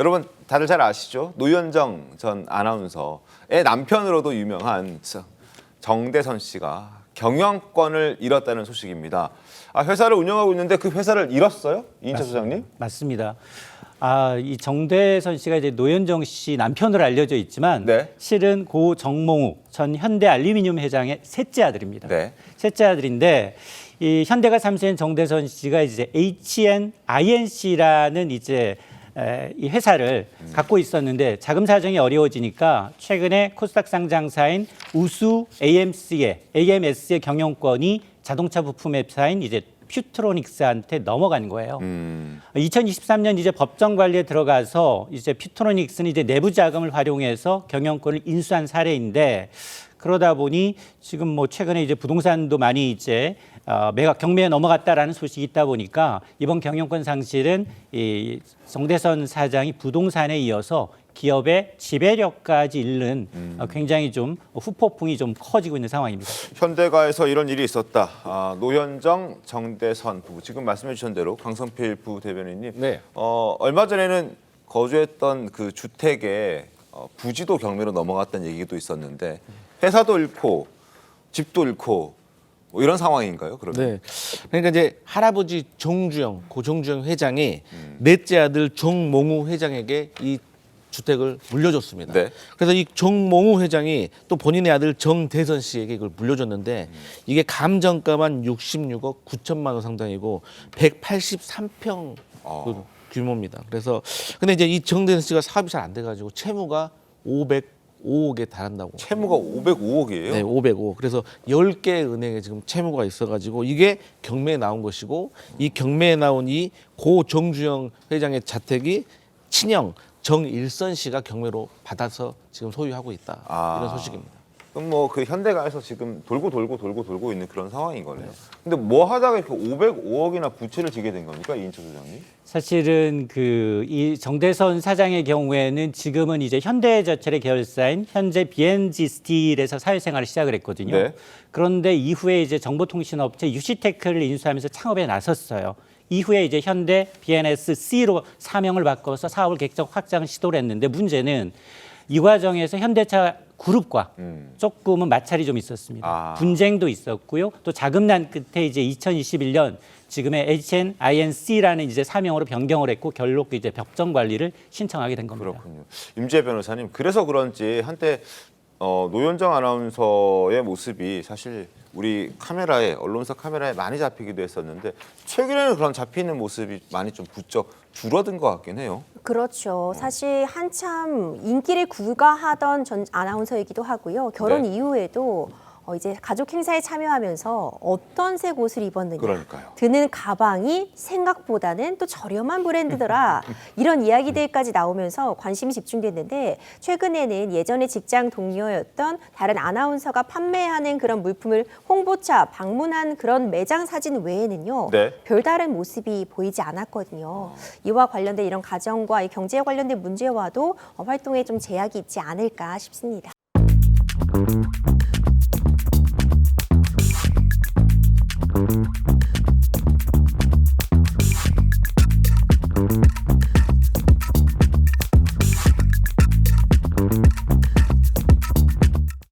여러분 다들 잘 아시죠? 노현정 전 아나운서의 남편으로도 유명한 정대선 씨가 경영권을 잃었다는 소식입니다. 아, 회사를 운영하고 있는데 그 회사를 잃었어요? 이인철 소장님? 맞습니다. 아, 이 정대선 씨가 이제 노현정 씨 남편으로 알려져 있지만 네. 실은 고 정몽욱 전 현대 알루미늄 회장의 셋째 아들입니다. 네. 셋째 아들인데 이 현대가 참수인 정대선 씨가 이제 HN INC라는 이제 에, 이 회사를 갖고 있었는데 자금 사정이 어려워지니까 최근에 코스닥 상장사인 우수 AMC의 AMS의 경영권이 자동차 부품 회사인 이제 퓨트로닉스한테 넘어간 거예요. 음, 2023년 이제 법정 관리에 들어가서 이제 퓨트로닉스는 이제 내부 자금을 활용해서 경영권을 인수한 사례인데 그러다 보니 지금 뭐 최근에 이제 부동산도 많이 이제 어, 매각 경매에 넘어갔다라는 소식이 있다 보니까 이번 경영권 상실은 이 정대선 사장이 부동산에 이어서 기업의 지배력까지 잃는 어, 굉장히 좀 후폭풍이 좀 커지고 있는 상황입니다. 현대가에서 이런 일이 있었다. 아, 노현정, 정대선 부부 지금 말씀해 주신 대로 강성필 부 대변인님. 네. 어, 얼마 전에는 거주했던 그 주택에 어, 부지도 경매로 넘어갔다는 얘기도 있었는데 회사도 잃고 집도 잃고 뭐 이런 상황인가요? 그러면? 네. 그러니까 이제 할아버지 정주영, 고 정주영 회장이 넷째 아들 정몽우 회장에게 이 주택을 물려줬습니다. 네. 그래서 이 정몽우 회장이 또 본인의 아들 정대선 씨에게 이걸 물려줬는데 이게 감정가만 66억 9천만 원 상당이고 183평 어. 그 규모입니다. 그래서 근데 이제 이 정대선 씨가 사업이 잘 안 돼가지고 채무가 505억에 달한다고. 채무가 505억이에요. 네, 505. 그래서 10개 은행에 지금 채무가 있어가지고 이게 경매에 나온 것이고 이 경매에 나온 이 고 정주영 회장의 자택이 친형 정일선 씨가 경매로 받아서 지금 소유하고 있다 아. 이런 소식입니다. 그럼 뭐 그 현대가에서 지금 돌고 돌고 돌고 돌고 있는 그런 상황인 거네요. 근데 뭐 하다가 이렇게 505억이나 부채를 지게 된 겁니까 이인철 소장님? 사실은 그 이 정대선 사장의 경우에는 지금은 이제 현대제철의 계열사인 현재 BNG 스틸에서 사회생활을 시작을 했거든요. 네. 그런데 이후에 이제 정보통신업체 유시테크를 인수하면서 창업에 나섰어요. 이후에 이제 현대 BNSC로 사명을 바꿔서 사업을 객적 확장 시도를 했는데 문제는 이 과정에서 현대차 그룹과 음. 조금은 마찰이 좀 있었습니다. 아. 분쟁도 있었고요. 또 자금난 끝에 이제 2021년 지금의 HNINC라는 이제 사명으로 변경을 했고 결국 이제 벽정 관리를 신청하게 된 겁니다. 그렇군요. 임재 변호사님 그래서 그런지 한때 어, 노현정 아나운서의 모습이 사실 우리 카메라에 언론사 카메라에 많이 잡히기도 했었는데 최근에는 그런 잡히는 모습이 많이 좀 부쩍 줄어든 것 같긴 해요. 그렇죠. 사실 한참 인기를 구가하던 전 아나운서이기도 하고요. 결혼 네. 이후에도 어, 이제 가족 행사에 참여하면서 어떤 색 옷을 입었느냐. 그러니까요. 드는 가방이 생각보다는 또 저렴한 브랜드더라. 이런 이야기들까지 나오면서 관심이 집중됐는데 최근에는 예전에 직장 동료였던 다른 아나운서가 판매하는 그런 물품을 홍보차 방문한 그런 매장 사진 외에는요. 네. 별다른 모습이 보이지 않았거든요. 이와 관련된 이런 가정과 이 경제에 관련된 문제와도 어, 활동에 좀 제약이 있지 않을까 싶습니다.